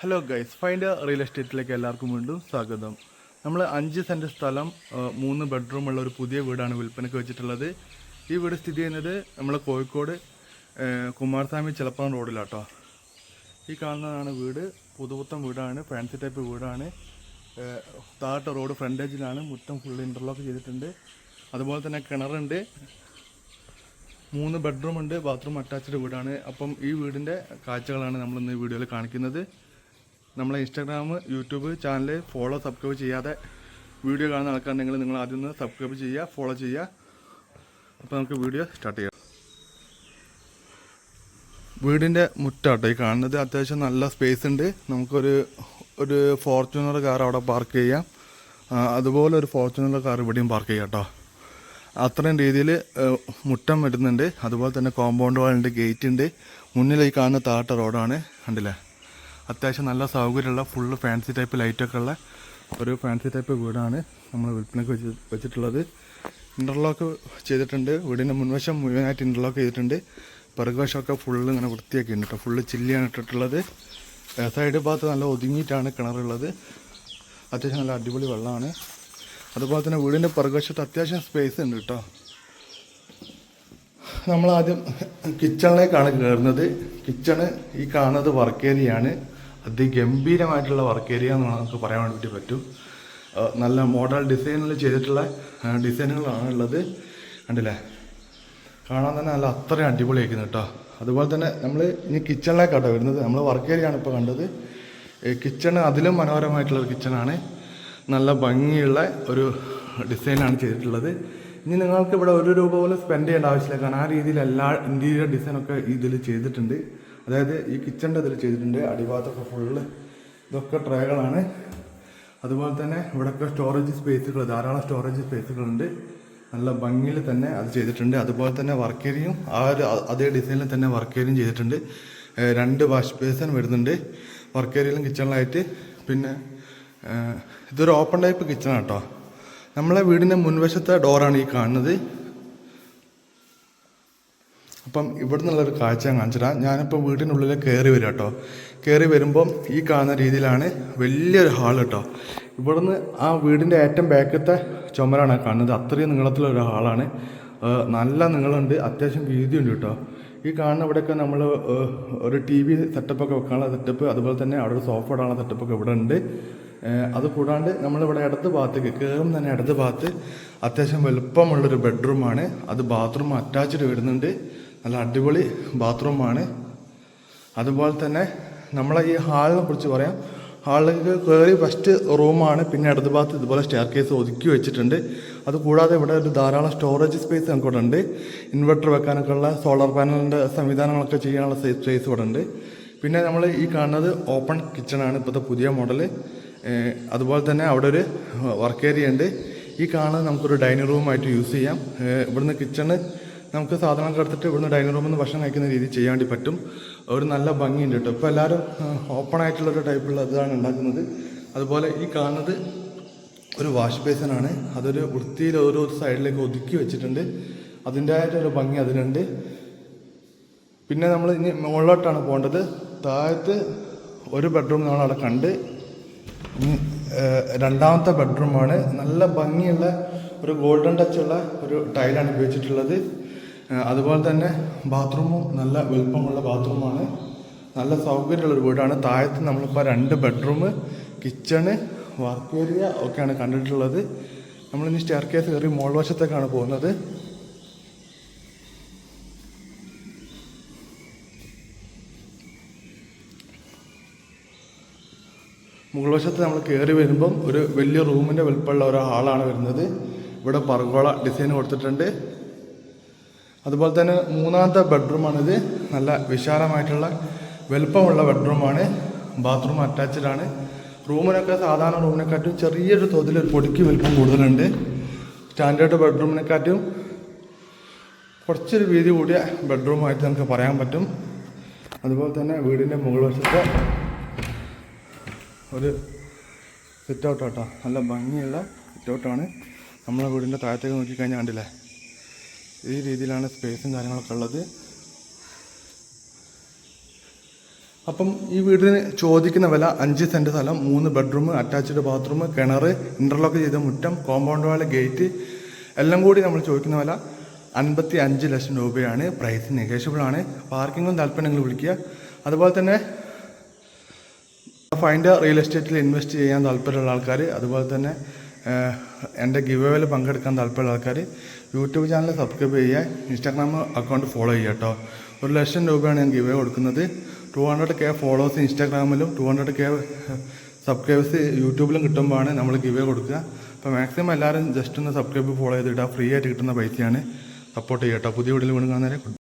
Hello guys find real എസ്റ്റേറ്റിലേക്ക് എല്ലാവർക്കും വീണ്ടും സ്വാഗതം. നമ്മൾ അഞ്ച് സെന്റ് സ്ഥലം മൂന്ന് ബെഡ്റൂം ഉള്ള ഒരു പുതിയ വീടാണ് വിൽപ്പനയ്ക്ക് വെച്ചിട്ടുള്ളത്. ഈ വീട് സ്ഥിതി ചെയ്യുന്നത് നമ്മൾ കോഴിക്കോട് കുമാരസ്വാമി ചിലപ്പുറം റോഡിലാട്ടോ. ഈ കാണുന്നതാണ് വീട്. പുതുപുത്തം വീടാണ് ഫാൻസി ടൈപ്പ് വീടാണ്. താഴത്തെ റോഡ് ഫ്രണ്ടേജിലാണ് മുറ്റം ഫുൾ ഇന്റർലോക്ക് ചെയ്തിട്ടുണ്ട്. അതുപോലെ തന്നെ കിണറുണ്ട്. മൂന്ന് ബെഡ്റൂം ഉണ്ട്. ബാത്റൂം അറ്റാച്ച്ഡ് വീടാണ്. അപ്പം ഈ വീടിന്റെ കാഴ്ചകളാണ് നമ്മൾ ഇന്ന് ഈ വീഡിയോയിൽ കാണിക്കുന്നത്. നമ്മളെ Instagram YouTube channel follow subscribe ചെയ്യാതെ വീഡിയോ കാണുന്ന ആൾക്കാരുണ്ടെങ്കിൽ നിങ്ങൾ ആദ്യം ഒന്ന് സബ്സ്ക്രൈബ് ചെയ്യുക ഫോളോ ചെയ്യുക. അപ്പോൾ നമുക്ക് വീഡിയോ സ്റ്റാർട്ട് ചെയ്യാം. വീടിന്റെ മുറ്റാട്ടോ ഈ കാണുന്നത് അത്യാവശ്യം നല്ല സ്പേസ് ഉണ്ട്. നമുക്കൊരു ഒരു ഫോർച്യൂണർ കാർ അവിടെ പാർക്ക് ചെയ്യാം. അതുപോലെ ഒരു ഫോർച്യൂണർ കാർ ഇവിടെയും പാർക്ക് ചെയ്യാം കേട്ടോ. അത്രയും രീതിയിൽ മുറ്റം വരുന്നുണ്ട്. അതുപോലെ തന്നെ കോമ്പൗണ്ട് വാളുണ്ട് ഗേറ്റ് ഉണ്ട്. മുന്നിലേക്ക് കാണുന്ന താട്ട റോഡാണ് കണ്ടില്ലേ? അത്യാവശ്യം നല്ല സൗകര്യമുള്ള ഫുള്ള് ഫാൻസി ടൈപ്പ് ലൈറ്റൊക്കെ ഉള്ള ഒരു ഫാൻസി ടൈപ്പ് വീടാണ് നമ്മൾ വിൽപ്പനയ്ക്ക് വെച്ച് വെച്ചിട്ടുള്ളത്. ഇന്റർലോക്ക് ചെയ്തിട്ടുണ്ട്. വീടിന്റെ മുൻവശം മുഴുവനായിട്ട് ഇന്റർലോക്ക് ചെയ്തിട്ടുണ്ട്. പിറകുവശമൊക്കെ ഫുള്ള് ഇങ്ങനെ വൃത്തിയൊക്കെ ഉണ്ട് കേട്ടോ ഫുള്ള് ചില്ലിയാണ് ഇട്ടിട്ടുള്ളത്. സൈഡ് ഭാഗത്ത് നല്ല ഒതുങ്ങിയിട്ടാണ് കിണറുള്ളത്. അത്യാവശ്യം നല്ല അടിപൊളി വെള്ളമാണ്. അതുപോലെ തന്നെ വീടിന്റെ പിറകുവശത്ത് അത്യാവശ്യം സ്പേസ് ഉണ്ട് കേട്ടോ നമ്മളാദ്യം കിച്ചണിലേക്കാണ് കയറുന്നത് കിച്ചണ് ഈ കാണുന്നത് വർക്ക് ഏരിയയാണ് അതിഗംഭീരമായിട്ടുള്ള വർക്ക് ഏരിയ എന്ന് നമുക്ക് പറയാൻ വേണ്ടി പറ്റും. നല്ല മോഡൽ ഡിസൈനിൽ ചെയ്തിട്ടുള്ള ഡിസൈനുകളാണ് ഉള്ളത് കണ്ടില്ലേ? കാണാൻ തന്നെ നല്ല അത്രയും അടിപൊളിയാക്കുന്നു കേട്ടോ. അതുപോലെ തന്നെ നമ്മൾ ഇനി കിച്ചണിലേക്കാട്ടോ വരുന്നത്. നമ്മൾ വർക്ക് ഏരിയ ആണ് ഇപ്പോൾ കണ്ടത്. കിച്ചണ് അതിലും മനോഹരമായിട്ടുള്ള കിച്ചണാണ് നല്ല ഭംഗിയുള്ള ഒരു ഡിസൈനാണ് ചെയ്തിട്ടുള്ളത്. ഇനി നിങ്ങൾക്ക് ഇവിടെ ഒരു രൂപ പോലും സ്പെൻഡ് ചെയ്യേണ്ട ആവശ്യമില്ല. കാരണം ആ രീതിയിൽ എല്ലാ ഇന്റീരിയർ ഡിസൈനൊക്കെ ഇതിൽ ചെയ്തിട്ടുണ്ട്. അതായത് ഈ കിച്ചണിന്റെ ഇതിൽ ചെയ്തിട്ടുണ്ട്. അടിഭാഗത്തൊക്കെ ഫുള്ള് ഇതൊക്കെ ട്രേകളാണ് അതുപോലെ തന്നെ ഇവിടെയൊക്കെ സ്റ്റോറേജ് സ്പേസുകൾ ധാരാളം സ്റ്റോറേജ് സ്പേസുകളുണ്ട് നല്ല ഭംഗിയിൽ തന്നെ അത് ചെയ്തിട്ടുണ്ട്. അതുപോലെ തന്നെ വർക്ക് ഏരിയയും ആ ഒരു അതേ ഡിസൈനിൽ തന്നെ വർക്ക് ഏരിയയും ചെയ്തിട്ടുണ്ട്. രണ്ട് വാഷ് ബേസൺ വരുന്നുണ്ട്. വർക്ക് ഏരിയയിലും കിച്ചണിലായിട്ട് പിന്നെ ഇതൊരു ഓപ്പൺ ടൈപ്പ് കിച്ചണാണ് കേട്ടോ നമ്മളെ വീടിന്റെ മുൻവശത്തെ ഡോറാണ് ഈ കാണുന്നത്. അപ്പം ഇവിടെ നിന്നുള്ളൊരു കാഴ്ച ഞാൻ കാണിച്ചിടാം ഞാനിപ്പോൾ വീടിനുള്ളിൽ കയറി വരാം കേട്ടോ കയറി വരുമ്പം ഈ കാണുന്ന രീതിയിലാണ് വലിയൊരു ഹാൾ കേട്ടോ ഇവിടുന്ന് ആ വീടിന്റെ ഏറ്റവും ബാക്കത്തെ ചുമരാണ് കാണുന്നത്. അത്രയും നീളത്തിലൊരു ഹാളാണ് നല്ല നീളമുണ്ട്. അത്യാവശ്യം വീതിയുണ്ട് കേട്ടോ ഈ കാണുന്ന ഇവിടെയൊക്കെ നമ്മൾ ഒരു ടി വി സെറ്റപ്പൊക്കെ വെക്കാനുള്ള സെറ്റപ്പ് അതുപോലെ തന്നെ അവിടെ ഒരു സോഫ ഇടാനുള്ള സെറ്റപ്പൊക്കെ ഇവിടെ ഉണ്ട്. അത് കൂടാണ്ട് നമ്മളിവിടെ ഇടത് ഭാഗത്തേക്ക് കയറും തന്നെ ഇടത് ഭാഗത്ത് അത്യാവശ്യം വലുപ്പമുള്ളൊരു ബെഡ്റൂമാണ് അത് ബാത്റൂം അറ്റാച്ച്ഡ് വരുന്നുണ്ട്. നല്ല അടിപൊളി ബാത്റൂമാണ്. അതുപോലെ തന്നെ നമ്മളെ ഈ ഹാളിനെ കുറിച്ച് പറയാം. ഹാളിലേക്ക് കയറി ഫസ്റ്റ് റൂമാണ് പിന്നെ ഇടത് ഭാഗത്ത് ഇതുപോലെ സ്റ്റെയർ കേസ് ഒതുക്കി വെച്ചിട്ടുണ്ട്. അതുകൂടാതെ ഇവിടെ ഒരു ധാരാളം സ്റ്റോറേജ് സ്പേസ് നമുക്ക് ഇവിടെ ഉണ്ട്. ഇൻവെർട്ടർ വെക്കാനൊക്കെ ഉള്ള സോളാർ പാനലിന്റെ സംവിധാനങ്ങളൊക്കെ ചെയ്യാനുള്ള സ്പേസ് ഇവിടെ ഉണ്ട്. പിന്നെ നമ്മൾ ഈ കാണുന്നത് ഓപ്പൺ കിച്ചണാണ് ഇപ്പോഴത്തെ പുതിയ മോഡൽ അതുപോലെ തന്നെ അവിടെ ഒരു വർക്ക് ഏരിയ ഉണ്ട്. ഈ കാണുന്നത് നമുക്കൊരു ഡൈനിങ് റൂമായിട്ട് യൂസ് ചെയ്യാം. ഇവിടുന്ന് കിച്ചണ് നമുക്ക് സാധനങ്ങൾ എടുത്തിട്ട് ഇവിടുന്ന് ഡൈനിങ് റൂമിൽ നിന്ന് ഭക്ഷണം കഴിക്കുന്ന രീതി ചെയ്യാൻ വേണ്ടി പറ്റും. ഒരു നല്ല ഭംഗിയുണ്ട് കേട്ടോ. ഇപ്പോൾ എല്ലാവരും ഓപ്പൺ ആയിട്ടുള്ളൊരു ടൈപ്പുള്ള ഇതാണ് ഉണ്ടാക്കുന്നത്. അതുപോലെ ഈ കാണുന്നത് ഒരു വാഷ് ബേസിനാണ് അതൊരു വൃത്തിയിൽ ഓരോ സൈഡിലേക്ക് ഒതുക്കി വെച്ചിട്ടുണ്ട്. അതിന്റെതായിട്ടൊരു ഭംഗി അതിനുണ്ട്. പിന്നെ നമ്മൾ ഇനി മുകളിലോട്ടാണ് പോകേണ്ടത്. താഴത്ത് ഒരു ബെഡ്റൂം നമ്മൾ അവിടെ കണ്ട്. ഇനി രണ്ടാമത്തെ ബെഡ്റൂമാണ് നല്ല ഭംഗിയുള്ള ഒരു ഗോൾഡൻ ടച്ചുള്ള ഒരു ടൈലാണ് ഉപയോഗിച്ചിട്ടുള്ളത്. അതുപോലെ തന്നെ ബാത്റൂമും നല്ല വലുപ്പമുള്ള ബാത്റൂമാണ്. നല്ല സൗകര്യമുള്ള ഒരു വീടാണ്. താഴത്ത് നമ്മളിപ്പോൾ രണ്ട് ബെഡ്റൂം കിച്ചണ് വർക്ക് ഏരിയ ഒക്കെയാണ് കണ്ടിട്ടുള്ളത്. നമ്മളിനി സ്റ്റെയർ കേസ് കയറി മോൾ വശത്തേക്കാണ് പോകുന്നത്. മുകൾ വശത്ത് നമ്മൾ കയറി വരുമ്പം ഒരു വലിയ റൂമിന്റെ വലുപ്പമുള്ള ഒരു ഹാളാണ് വരുന്നത്. ഇവിടെ പർഗോള ഡിസൈൻ കൊടുത്തിട്ടുണ്ട്. അതുപോലെ തന്നെ മൂന്നാമത്തെ ബെഡ്റൂമാണിത്. നല്ല വിശാലമായിട്ടുള്ള വലുപ്പമുള്ള ബെഡ്റൂമാണ്. ബാത്റൂം ആണ് റൂമിനൊക്കെ സാധാരണ റൂമിനെക്കാട്ടും ചെറിയൊരു തോതിൽ ഒരു പൊടിക്ക് വലുപ്പം കൂടുതലുണ്ട്. സ്റ്റാൻഡേർഡ് ബെഡ്റൂമിനെക്കാട്ടും കുറച്ചൊരു വീതി കൂടിയ ബെഡ്റൂമായിട്ട് നമുക്ക് പറയാൻ പറ്റും. അതുപോലെ തന്നെ വീടിന്റെ മുകൾ വശത്ത് ഒരു സിറ്റ് ഔട്ട് കേട്ടോ നല്ല ഭംഗിയുള്ള സിറ്റ് ഔട്ടാണ്. നമ്മളെ വീടിന്റെ താഴത്തേക്ക് നോക്കിക്കഴിഞ്ഞാൽ കണ്ടില്ലേ? ഈ രീതിയിലാണ് സ്പേസും കാര്യങ്ങളൊക്കെ ഉള്ളത്. അപ്പം ഈ വീടിന് ചോദിക്കുന്ന വില അഞ്ച് സെന്റ് സ്ഥലം മൂന്ന് ബെഡ്റൂം അറ്റാച്ച്ഡ് ബാത്റൂം കിണർ ഇന്റർലോക്ക് ചെയ്ത മുറ്റം കോമ്പൗണ്ട് വാൾ ഗേറ്റ് എല്ലാം കൂടി നമ്മൾ ചോദിക്കുന്ന വില അൻപത്തി അഞ്ച് ലക്ഷം രൂപയാണ്. പ്രൈസ് നെഗോഷ്യബിൾ ആണ്. പാർക്കിങ്ങും താല്പര്യങ്ങൾ വിളിക്കുക. അതുപോലെ തന്നെ ഫൈൻഡ് റിയൽ എസ്റ്റേറ്റിൽ ഇൻവെസ്റ്റ് ചെയ്യാൻ താല്പര്യമുള്ള ആൾക്കാർ അതുപോലെ തന്നെ എന്റെ ഗിവ് അവേയിൽ പങ്കെടുക്കാൻ താല്പര്യമുള്ള ആൾക്കാർ യൂട്യൂബ് ചാനൽ സബ്സ്ക്രൈബ് ചെയ്യുക ഇൻസ്റ്റാഗ്രാം അക്കൗണ്ട് ഫോളോ ചെയ്യുക കേട്ടോ. ഒരു ലക്ഷം രൂപയാണ് ഞാൻ ഗിവ് കൊടുക്കുന്നത്. ടു ഹൺഡ്രഡ് കെ ഫോളോവേഴ്സ് ഇൻസ്റ്റാഗ്രാമിലും ടു ഹൺഡ്രഡ് കെ സബ്സ്ക്രൈബേഴ്സ് യൂട്യൂബിലും കിട്ടുമ്പോഴാണ് നമ്മൾ ഗിവ് കൊടുക്കുക. അപ്പോൾ മാക്സിമം എല്ലാവരും ജസ്റ്റ് ഒന്ന് സബ്സ്ക്രൈബ് ഫോളോ ചെയ്തിട്ട് ഫ്രീ ആയിട്ട് കിട്ടുന്ന പൈസയാണ് സപ്പോർട്ട് ചെയ്യട്ടോ പുതിയ വീട്ടിൽ വീണ് കാണുന്നവരെ